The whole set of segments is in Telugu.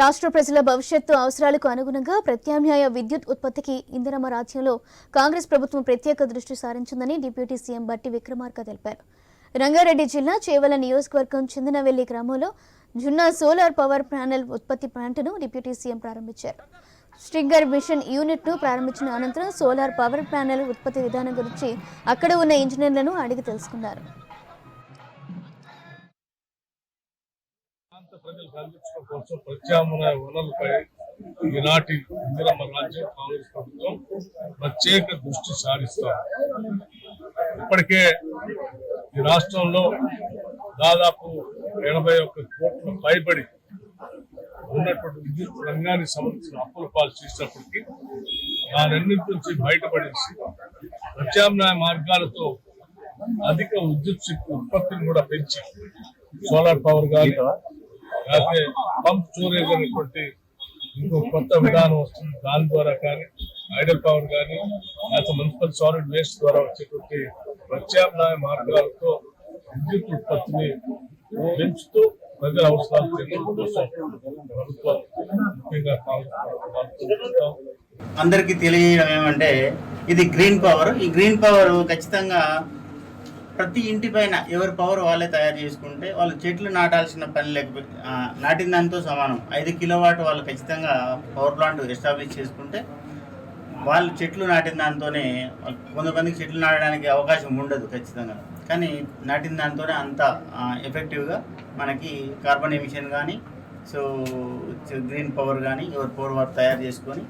రాష్ట్ర ప్రజల భవిష్యత్తు అవసరాలకు అనుగుణంగా ప్రత్యామ్నాయ విద్యుత్ ఉత్పత్తికి ఇంధనమ రాజ్యంలో కాంగ్రెస్ ప్రభుత్వం ప్రత్యేక దృష్టి సారించిందని డిప్యూటీ సీఎం బట్టి విక్రమార్క తెలిపారు. రంగారెడ్డి జిల్లా చేవల నియోజకవర్గం చిందనవెల్లి గ్రామంలో జున్నా సోలార్ పవర్ ప్యానెల్ ఉత్పత్తి ప్లాంట్ను డిప్యూటీ సీఎం ప్రారంభించారు. స్ట్రింగర్ మిషన్ యూనిట్ను ప్రారంభించిన అనంతరం సోలార్ పవర్ ప్యానెల్ ఉత్పత్తి విధానం గురించి అక్కడ ఉన్న ఇంజనీర్లను అడిగి తెలుసుకున్నారు. ప్రాంత ప్రజలు కల్పించడం కోసం ప్రత్యామ్నాయ వనరులపై ఈనాటి ఇందిరమ్మ రాజ్యం కాంగ్రెస్ ప్రభుత్వం ప్రత్యేక దృష్టి సారిస్తారు ఇప్పటికే ఈ రాష్ట్రంలో దాదాపు ఎనభై ఒక్క కోట్ల పైబడి ఉన్నటువంటి విద్యుత్ రంగానికి సంబంధించిన అప్పుల పాలు చేసినప్పటికీ దానన్నింటి నుంచి బయటపడేసి ప్రత్యామ్నాయ మార్గాలతో అధిక విద్యుత్ శక్తి ఉత్పత్తిని కూడా పెంచి సోలార్ పవర్ కానీ లేకపోతే పంప్ స్టోరేజ్ అనేటువంటి ఇంకో కొత్త విధానం వస్తుంది. దాని ద్వారా కానీ ఐడల్ పవర్ కానీ లేకపోతే మున్సిపల్ సాలిడ్ వేస్ట్ ద్వారా వచ్చేటువంటి ప్రత్యామ్నాయ మార్గాలతో విద్యుత్ ఉత్పత్తిని పెంచుతూ ప్రజల అవసరాలు అందరికి ప్రభుత్వం ముఖ్యంగా అందరికీ తెలియడం ఏమంటే ఇది గ్రీన్ పవర్ ఈ గ్రీన్ పవర్ ఖచ్చితంగా ప్రతి ఇంటి పైన ఎవరి పవర్ వాళ్ళే తయారు చేసుకుంటే వాళ్ళు చెట్లు నాటాల్సిన పని లేకపోతే నాటిన దాంతో సమానం. ఐదు కిలోవాట్ వాళ్ళు ఖచ్చితంగా పవర్ ప్లాంట్ ఎస్టాబ్లిష్ చేసుకుంటే వాళ్ళు చెట్లు నాటిన దాంతోనే కొంతమందికి చెట్లు నాటడానికి అవకాశం ఉండదు ఖచ్చితంగా. కానీ నాటిన దాంతోనే అంత ఎఫెక్టివ్గా మనకి కార్బన్ ఎమిషన్ కానీ సో గ్రీన్ పవర్ కానీ ఎవరి పవర్ వారు తయారు చేసుకొని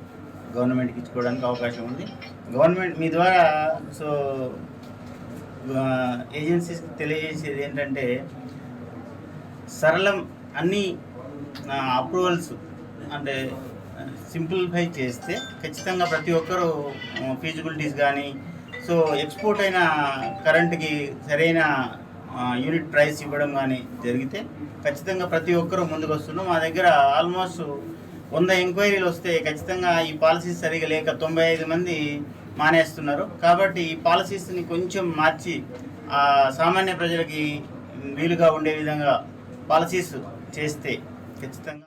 గవర్నమెంట్కి ఇచ్చుకోవడానికి అవకాశం ఉంది. గవర్నమెంట్ మీ ద్వారా సో ఏజెన్సీస్కి తెలియజేసేది ఏంటంటే సరళం అన్ని అప్రూవల్స్ అంటే సింప్లిఫై చేస్తే ఖచ్చితంగా ప్రతి ఒక్కరూ ఫీజిబిలిటీస్ కానీ సో ఎక్స్పోర్ట్ అయిన కరెంట్కి సరైన యూనిట్ ప్రైస్ ఇవ్వడం కానీ జరిగితే ఖచ్చితంగా ప్రతి ఒక్కరూ ముందుకు వస్తున్నాం మా దగ్గర ఆల్మోస్ట్ వంద ఎంక్వైరీలు వస్తే ఖచ్చితంగా ఈ పాలసీస్ సరిగా లేక తొంభై ఐదు మంది మానేస్తున్నారు. కాబట్టి ఈ పాలసీస్ని కొంచెం మార్చి సామాన్య ప్రజలకి వీలుగా ఉండే విధంగా పాలసీస్ చేస్తే ఖచ్చితంగా